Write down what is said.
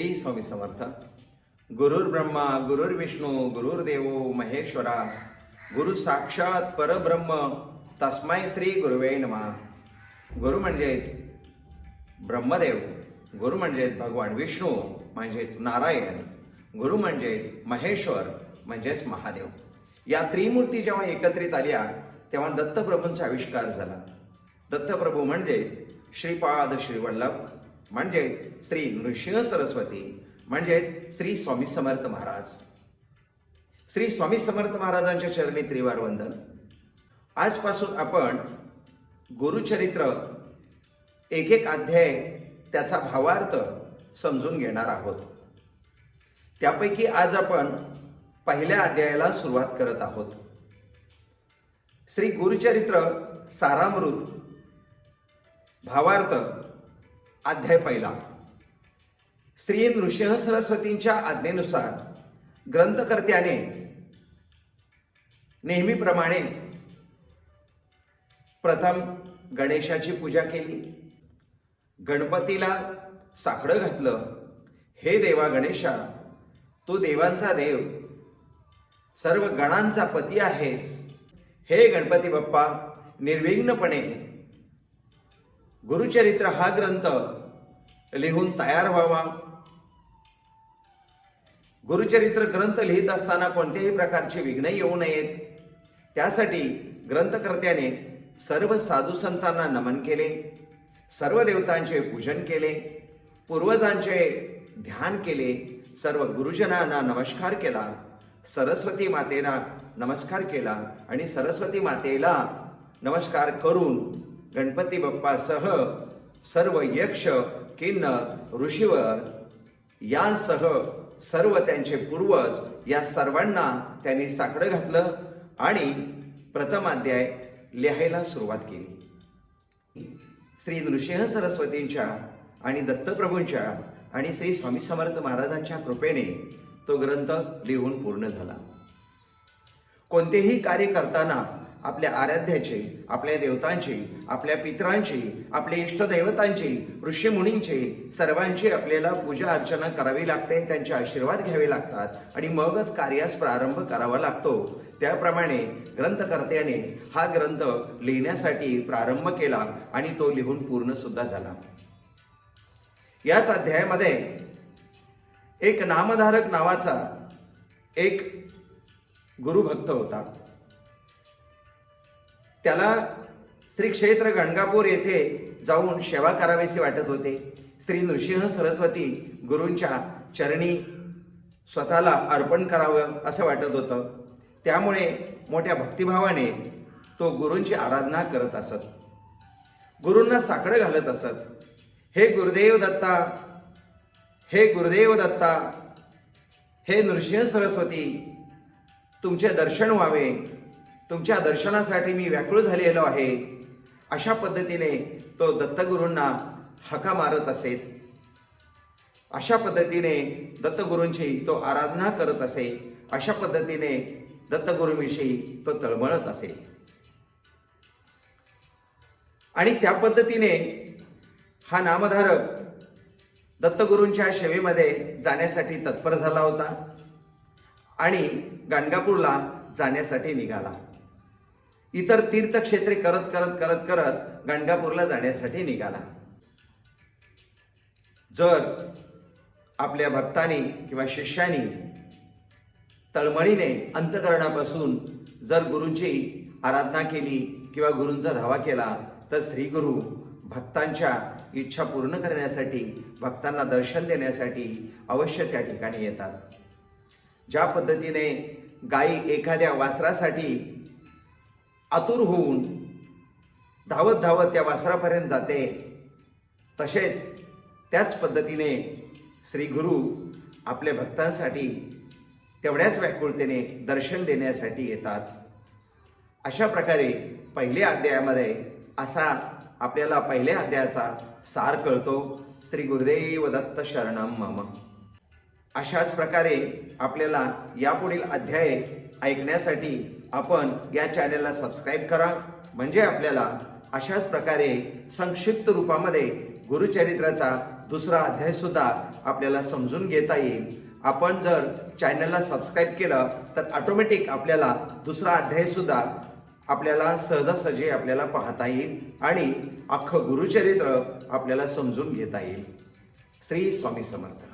श्री स्वामी समर्थ गुरुर् ब्रह्मा गुरुर्विष्णू गुरुर्देव महेश्वरा गुरु साक्षात परब्रह्म तस्माय श्री गुरुवे नमा गुरु म्हणजेच ब्रह्मदेव गुरु म्हणजेच भगवान विष्णू म्हणजेच नारायण गुरु म्हणजेच महेश्वर म्हणजेच महादेव या त्रिमूर्ती जेव्हा एकत्रित आल्या तेव्हा दत्तप्रभूंचा आविष्कार झाला. दत्तप्रभू म्हणजेच श्रीपाद श्रीवल्लभ म्हणजे श्री नृसिंह सरस्वती म्हणजेच श्री स्वामी समर्थ महाराज. श्री स्वामी समर्थ महाराजांच्या चरणी त्रिवार वंदन आजपासून आपण गुरुचरित्र एक एक अध्याय त्याचा भावार्थ समजून घेणार आहोत. त्यापैकी आज आपण पहिल्या अध्यायाला सुरुवात करत आहोत. श्री गुरुचरित्र सारामृत भावार्थ अध्याय पहिला. श्री नृसिंह सरस्वतींच्या आज्ञेनुसार ग्रंथकर्त्याने नेहमीप्रमाणेच प्रथम गणेशाची पूजा केली. गणपतीला साकडं घातलं. हे देवा गणेशा तू देवांचा देव सर्व गणांचा पती आहेस. हे गणपती बाप्पा निर्विघ्नपणे गुरुचरित्र हा ग्रंथ लिहून तयार व्हावा. गुरुचरित्र ग्रंथ लिहित असताना कोणत्याही प्रकारचे विघ्न येऊ नयेत. त्यासाठी ग्रंथकर्त्याने सर्व साधू संतांना नमन केले सर्व देवतांचे पूजन केले पूर्वजांचे ध्यान केले सर्व गुरुजनांना नमस्कार केला सरस्वती मातेला नमस्कार केला आणि सरस्वती मातेला नमस्कार करून गणपती बाप्पासह सर्व यक्ष किन्नर ऋषीवर यांसह सर्व त्यांचे पूर्वज या सर्वांना त्यांनी साकडं घातलं आणि प्रथमाध्याय लिहायला सुरुवात केली. श्री नृसिंह सरस्वतींच्या आणि दत्तप्रभूंच्या आणि श्री स्वामी समर्थ महाराजांच्या कृपेने तो ग्रंथ लिहून पूर्ण झाला. कोणतेही कार्य करताना आपल्या आराध्याचे आपल्या देवतांचे आपल्या पितरांची आपल्या इष्टदैवतांचे ऋषीमुनींचे सर्वांची आपल्याला पूजा अर्चना करावी लागते त्यांचे आशीर्वाद घ्यावे लागतात आणि मगच कार्यास प्रारंभ करावा लागतो. त्याप्रमाणे ग्रंथकर्त्याने हा ग्रंथ लिहिण्यासाठी प्रारंभ केला आणि तो लिहून पूर्ण सुद्धा झाला. याच अध्यायामध्ये एक नामधारक नावाचा एक गुरुभक्त होता. त्याला श्री क्षेत्र गणगापूर येथे जाऊन सेवा करावीशी वाटत होते. श्री नृसिंह सरस्वती गुरूंच्या चरणी स्वतःला अर्पण करावं असं वाटत होतं. त्यामुळे मोठ्या भक्तिभावाने तो गुरूंची आराधना करत असत. गुरूंना साकडं घालत असत. हे गुरुदेव दत्ता हे गुरुदेव दत्ता हे नृसिंह सरस्वती तुमचे दर्शन व्हावे. तुमच्या दर्शनासाठी मी व्याकुळ झालेलो आहे. अशा पद्धतीने तो दत्तगुरूंना हका मारत असेत अशा पद्धतीने दत्तगुरूंची तो आराधना करत असे अशा पद्धतीने दत्तगुरूंविषयी तो तळमळत असे आणि त्या पद्धतीने हा नामधारक दत्तगुरूंच्या सेवेमध्ये जाण्यासाठी तत्पर झाला होता आणि गाणगापूरला जाण्यासाठी निघाला. इतर तीर्थक्षेत्रे करत करत करत करत गाणगापूरला जाण्यासाठी निघाला. जर आपल्या भक्तांनी किंवा शिष्यानी तळमळीने अंतकरणापासून जर गुरूंची आराधना केली किंवा गुरूंचा धावा केला तर श्रीगुरु भक्तांच्या इच्छा पूर्ण करण्यासाठी भक्तांना दर्शन देण्यासाठी अवश्य त्या ठिकाणी येतात. ज्या पद्धतीने गायी एखाद्या वासरासाठी आतुर होऊन धावत धावत त्या वासरापर्यंत जाते. तसेच त्याच पद्धतीने श्री गुरु आपल्या भक्तांसाठी तेवढ्याच व्याकुळतेने दर्शन देण्यासाठी येतात. अशा प्रकारे पहिल्या अध्यायामध्ये असा आपल्याला पहिल्या अध्यायाचा सार कळतो. श्री गुरुदेव दत्त शरणम मम. अशाच प्रकारे आपल्याला यापुढील अध्याय ऐकण्यासाठी आपण या चॅनलला सबस्क्राईब करा. म्हणजे आपल्याला अशाच प्रकारे संक्षिप्त रूपामध्ये गुरुचरित्राचा दुसरा अध्याय सुद्धा आपल्याला समजून घेता येईल. आपण जर चॅनलला सबस्क्राईब केलं तर ऑटोमॅटिक आपल्याला दुसरा अध्याय सुद्धा आपल्याला सहजासहजी आपल्याला पाहता येईल आणि अख्खं गुरुचरित्र आपल्याला समजून घेता येईल. श्री स्वामी समर्थ.